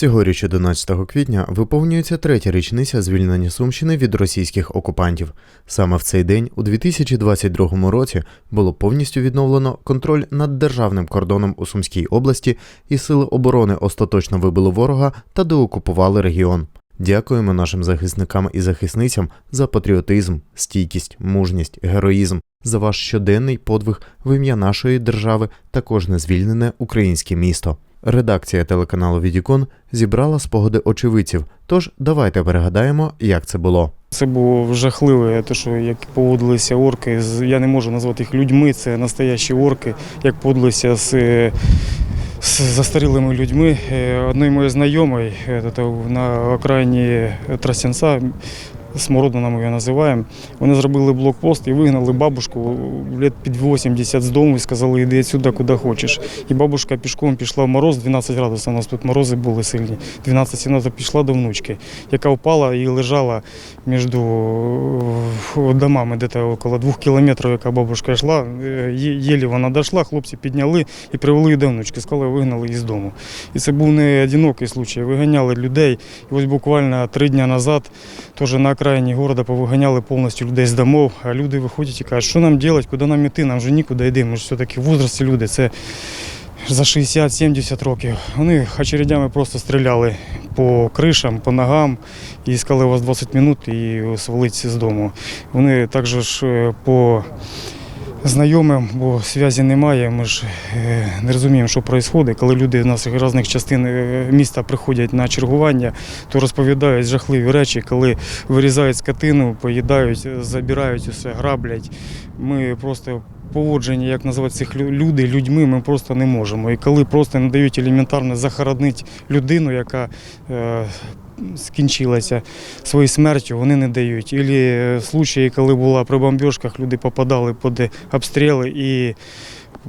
Цьогоріч, 11 квітня, виповнюється третя річниця звільнення Сумщини від російських окупантів. Саме в цей день, у 2022 році, було повністю відновлено контроль над державним кордоном у Сумській області, і сили оборони остаточно вибили ворога та деокупували регіон. Дякуємо нашим захисникам і захисницям за патріотизм, стійкість, мужність, героїзм, за ваш щоденний подвиг в ім'я нашої держави та кожне звільнене українське місто. Редакція телеканалу Відікон зібрала спогади очевидців. Тож давайте перегадаємо, як це було. Це було жахливе, те, що як поводилися орки. Я не можу назвати їх людьми, це настоящі орки, як поводилися з, з застарілими людьми. Е, Одної моєї знайомої е, на окраїні Тростянця, Смородина ми її називаємо, вони зробили блокпост і вигнали бабушку лет під 80 з дому і сказали, іди сюди, куди хочеш. І бабушка пішком пішла в мороз, 12 градусів, у нас тут морози були сильні, 12-17 пішла до внучки, яка впала і лежала між домами, десь около двох кілометрів, яка бабушка йшла. Е, Єлі вона дійшла, хлопці підняли і привели її до внучки, сказали, вигнали із дому. І це був не одинокий случай. Виганяли людей. І ось буквально три дні назад теж на окраїні міста повиганяли повністю людей з домов, а люди виходять і кажуть, що нам робити, куди нам йти, нам вже нікуди йти. Ми ж все-таки возрасті люди. Це за 60-70 років. Вони очередями просто стріляли по кришам, по ногам і сказали, у вас 20 минут і свалиться з дому. Вони також е, по знайомим, бо зв'язі немає. Ми ж е, не розуміємо, що відбувається. Коли люди з з різних частин е, міста приходять на чергування, то розповідають жахливі речі, коли вирізають скотину, поїдають, забирають усе, граблять. Ми просто поводження, як називати цих лю- люди, людьми, ми просто не можемо. І коли просто не дають елементарно захоронити людину, яка е, скінчилася своєю смертю, вони не дають. Ілі е, случаї, коли була при бомбіжках, люди попадали під обстріли і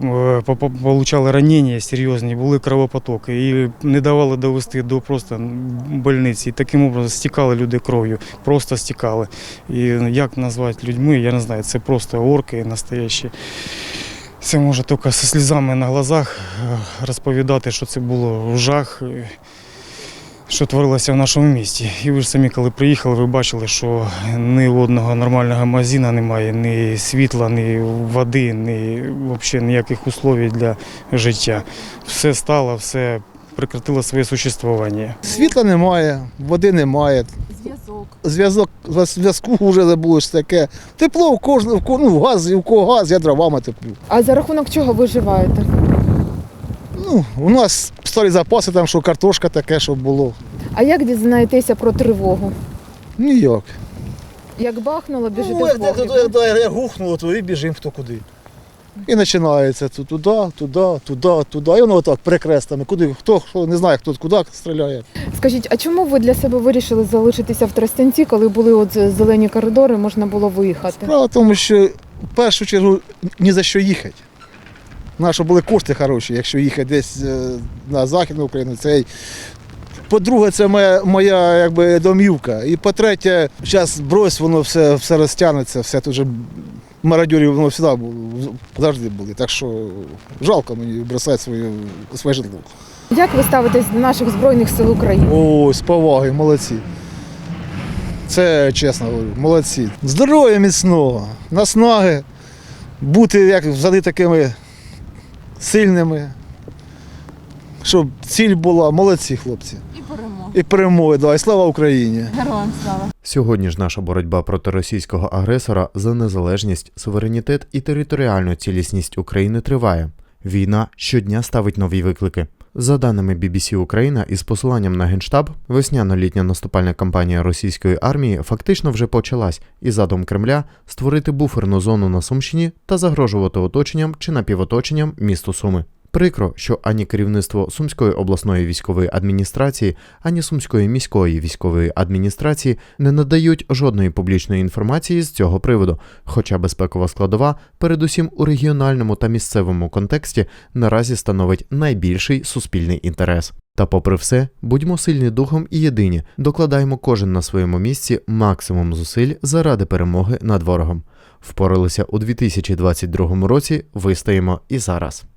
е, получали ранення серйозні, були кровопотоки і не давали довести до просто больниці. І таким образом стікали люди кров'ю, просто стікали. І як назвати людьми, я не знаю, це просто орки настоящі. Це може тільки зі слізами на глазах е, розповідати, що це було жах, е, що творилося в нашому місті. І ви ж самі, коли приїхали, ви бачили, що ні одного нормального магазину немає, ні світла, ні води, ні взагалі ніяких условій для життя. Все стало, все прекратило своє существування. Світла немає, води немає, Зв'язок. зв'язок зв'язку вже забулось таке. Тепло у кожного, в ко- ну, газ, у кого газ, я дровами теплю. А за рахунок чого виживаєте? Ну, у нас старі запаси, там що картошка таке, щоб було. А як дізнаєтеся про тривогу? Ніяк. Як бахнуло, біжите Ну, в як, як, як, як, як гухнуло, то і біжимо хто куди. І починається туди, туди, туди, туди. І воно отак перекрестами. Куди, хто, хто не знає, хто куди стріляє. Скажіть, а чому ви для себе вирішили залишитися в Тростянці, коли були от зелені коридори, можна було виїхати? Справа в тому, що в першу чергу ні за що їхати. Наші були кошти хороші, якщо їхати десь е, на Західну Україну. Це... По-друге, це моя, моя якби, домівка. І по-третє, зараз брось, воно все, все розтягнеться, все тут же мародьорів воно завжди було, завжди були. Так що жалко мені бросати свою, своє житло. Як ви ставитесь до наших збройних сил України? Ой, з поваги, молодці. Це чесно говорю, молодці. Здоров'я міцного, наснаги, бути як завжди такими сильними, щоб ціль була, молодці хлопці. І перемоги. І перемоги, да, і слава Україні. Героям слава. Сьогодні ж наша боротьба проти російського агресора за незалежність, суверенітет і територіальну цілісність України триває. Війна щодня ставить нові виклики. За даними BBC Україна, із посиланням на генштаб, весняно-літня наступальна кампанія російської армії фактично вже почалась, і задум Кремля створити буферну зону на Сумщині та загрожувати оточенням чи напівоточенням місту Суми. Прикро, що ані керівництво Сумської обласної військової адміністрації, ані Сумської міської військової адміністрації не надають жодної публічної інформації з цього приводу, хоча безпекова складова, передусім у регіональному та місцевому контексті, наразі становить найбільший суспільний інтерес. Та попри все, будьмо сильні духом і єдині, докладаємо кожен на своєму місці максимум зусиль заради перемоги над ворогом. Впоралися у 2022 році, вистоїмо і зараз.